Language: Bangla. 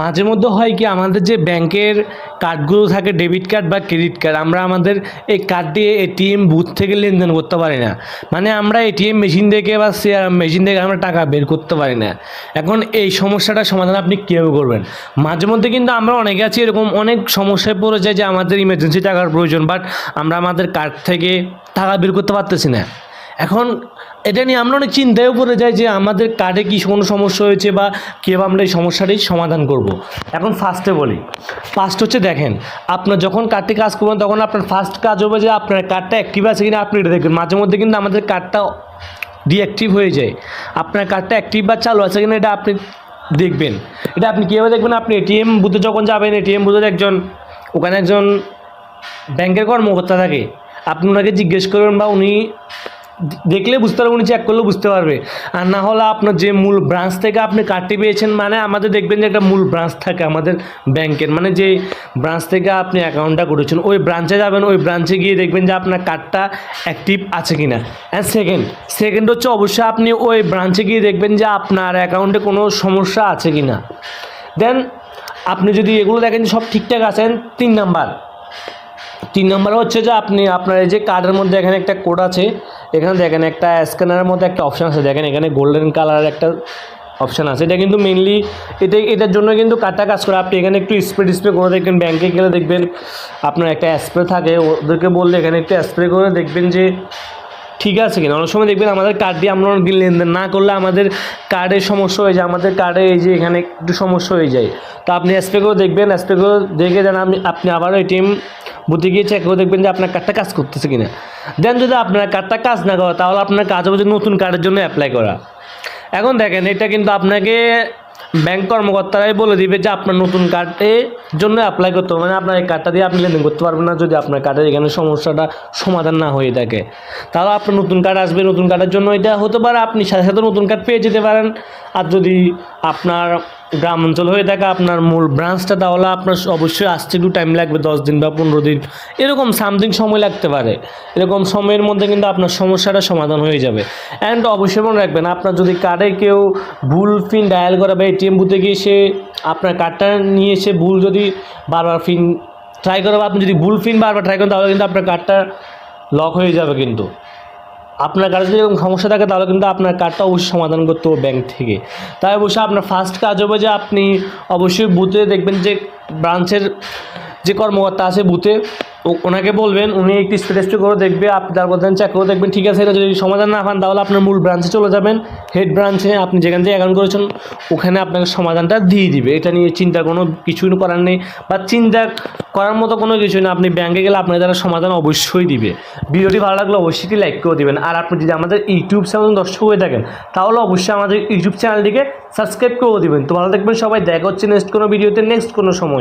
মাঝে মধ্যে হয় কি, আমাদের যে ব্যাংকের কার্ডগুলো থাকে, ডেবিট কার্ড বা ক্রেডিট কার্ড, আমরা আমাদের এই কার্ড দিয়ে এটিএম বুথ থেকে লেনদেন করতে পারি না। মানে আমরা এটিএম মেশিন থেকে বা শেয়ার মেশিন থেকে আমরা টাকা বের করতে পারি না। এখন এই সমস্যাটার সমাধান আপনি কীভাবে করবেন? মাঝে মধ্যে কিন্তু আমরা অনেকে আছি, এরকম অনেক সমস্যায় পড়ে যায় যে আমাদের ইমার্জেন্সি টাকার প্রয়োজন বাট আমরা আমাদের কার্ড থেকে টাকা বের করতে পারতেছি না। এখন এটা নিয়ে আমরা অনেক চিন্তায়ও পড়ে যাই যে আমাদের কার্ডে কি কোনো সমস্যা হয়েছে বা কীভাবে আমরা এই সমস্যাটাই সমাধান করব। এখন ফার্স্টে বলি। ফার্স্ট হচ্ছে দেখেন, আপনার যখন কার্ডটি কাজ করবেন তখন আপনার ফার্স্ট কাজ হবে যে আপনার কার্ডটা অ্যাক্টিভ আছে কিনা আপনি এটা দেখবেন। মাঝে মধ্যে কিন্তু আমাদের কার্ডটা ডিঅ্যাক্টিভ হয়ে যায়। আপনার কার্ডটা অ্যাক্টিভ বা চালু আছে কিনা এটা আপনি দেখবেন। এটা আপনি কীভাবে দেখবেন? আপনি এটিএম বুথে যখন যাবেন এটিএম বুথের একজন, ওখানে একজন ব্যাংকের কর্মকর্তা থাকে। আপনি ওনাকে জিজ্ঞেস করবেন বা উনি দেখলে বুঝতে পারবেন চেক করলে বুঝতে পারবে। আর না হলে আপনার যে মূল ব্রাঞ্চ থেকে আপনি কার্ডটি পেয়েছেন মানে আমাদের দেখবেন যে একটা মূল ব্রাঞ্চ থাকে আমাদের ব্যাংকের মানে যে ব্রাঞ্চ থেকে আপনি অ্যাকাউন্টটা করেছেন, ওই ব্রাঞ্চে যাবেন, ওই ব্রাঞ্চে গিয়ে দেখবেন যে আপনার কার্ডটা অ্যাক্টিভ আছে কি না অ্যান্ড সেকেন্ড সেকেন্ড হচ্ছে অবশ্যই আপনি ওই ব্রাঞ্চে গিয়ে দেখবেন যে আপনার অ্যাকাউন্টে কোনো সমস্যা আছে কি না দেন আপনি যদি এগুলো দেখেন সব ঠিকঠাক আছেন, তিন নাম্বার। তিন নম্বর হচ্ছে যে আপনি আপনার এই যে কার্ডের মধ্যে এখানে একটা কোড আছে এখানে দেখেন একটা স্ক্যানারের মধ্যে একটা অপশান আছে। দেখেন এখানে গোল্ডেন কালারের একটা অপশান আছে। এটা কিন্তু মেনলি এটা, এটার জন্য কিন্তু কাটা কাজ করে। আপনি এখানে একটু স্প্রে ডিসপ্রে করে দেখবেন। ব্যাংকে গেলে দেখবেন আপনার একটা স্প্রে থাকে। ওদেরকে বললে এখানে একটু স্প্রে করে দেখবেন যে ঠিক আছে কিনা? অনেক সময় দেখবেন আমাদের কার্ড দিয়ে আমরা লেনদেন না করলে আমাদের কার্ডের সমস্যা হয়ে যায়, আমাদের কার্ডে এই যে এখানে একটু সমস্যা হয়ে যায়। তো আপনি করে দেখবেন করে দেখে যেন, আপনি আপনি আবার এটিএম বুথে গিয়ে চেক করে দেখবেন যে আপনার কার্ডটা কাজ করতেছে কিনা। দেন যদি আপনার কার্ডটা কাজ না করে, তাহলে আপনার কাজ হবে নতুন কার্ডের জন্য অ্যাপ্লাই করা। এখন দেখেন, এটা কিন্তু আপনাকে ব্যাংক কর্মকর্তারাই বলে দিবে যে আপনার নতুন কার্ডের জন্য অ্যাপ্লাই করতে হবে। মানে আপনার এই কার্ডটা দিয়ে আপনি লেনদেন করতে পারবেন না যদি আপনার কার্ডের এখানে সমস্যাটা সমাধান না হয়ে থাকে। তাহলে আপনার নতুন কার্ড আসবে, নতুন কার্ডের জন্য এটা হতে পারে। আপনি সাথে সাথে নতুন কার্ড পেয়ে যেতে পারেন। আর যদি আপনার গ্রাম অঞ্চল হয়ে থাকে আপনার মূল ব্রাঞ্চটা তাহলে আপনার অবশ্যই আসতে একটু টাইম লাগবে, দশ দিন বা পনেরো দিন। এরকম সামথিং সময় লাগতে পারে। এরকম সময়ের মধ্যে কিন্তু আপনার সমস্যাটা সমাধান হয়ে যাবে। অ্যান্ড অবশ্যই মনে রাখবেন, আপনার যদি কার্ডে কেউ ভুল পিন ডায়াল করে বা এটিএম বুথে গিয়ে সে আপনার কার্ডটা নিয়ে এসে ভুল যদি বারবার পিন ট্রাই করে বা আপনি যদি ভুল পিন বারবার ট্রাই করেন, তাহলে কিন্তু আপনার কার্ডটা লক হয়ে যাবে কিন্তু। আপনার কার্ডে যদি সমস্যা থাকে, তাহলে কিন্তু আপনার কার্ডটা অবশ্যই সমাধান করতে হবে ব্যাংক থেকে। তাই অবশ্যই আপনার ফার্স্ট কাজ হবে যে আপনি অবশ্যই বুথে দেখবেন যে ব্রাঞ্চের যে কর্মকর্তা আছে বুথে ওনাকে বলবেন, উনি একটু স্প্রেস্ট করে দেখবে আপনি তারপর দেন চেক করে দেখবেন, ঠিক আছে, এটা যদি সমাধান না পান, তাহলে আপনার মূল ব্রাঞ্চে চলে যাবেন হেড ব্রাঞ্চে আপনি যেখান থেকে অ্যাকাউন্ট করেছেন, ওখানে আপনাকে সমাধানটা দিয়ে দিবে, এটা নিয়ে চিন্তা কোনো কিছুই করার নেই, বা চিন্তা করার মতো কোনো কিছু না, আপনি ব্যাঙ্কে গেলে আপনার দ্বারা সমাধান অবশ্যই দিবে, ভিডিওটি ভালো লাগলে অবশ্যই লাইক করে দিবেন, আর আপনি যদি আমাদের ইউটিউব চ্যানেল দর্শক হয়ে থাকেন, তাহলে অবশ্যই আমাদের ইউটিউব চ্যানেলটিকে সাবস্ক্রাইব করে দেবেন, তো ভালো থাকবেন সবাই, দেখা হচ্ছে নেক্সট কোনো ভিডিওতে নেক্সট কোনো সময়।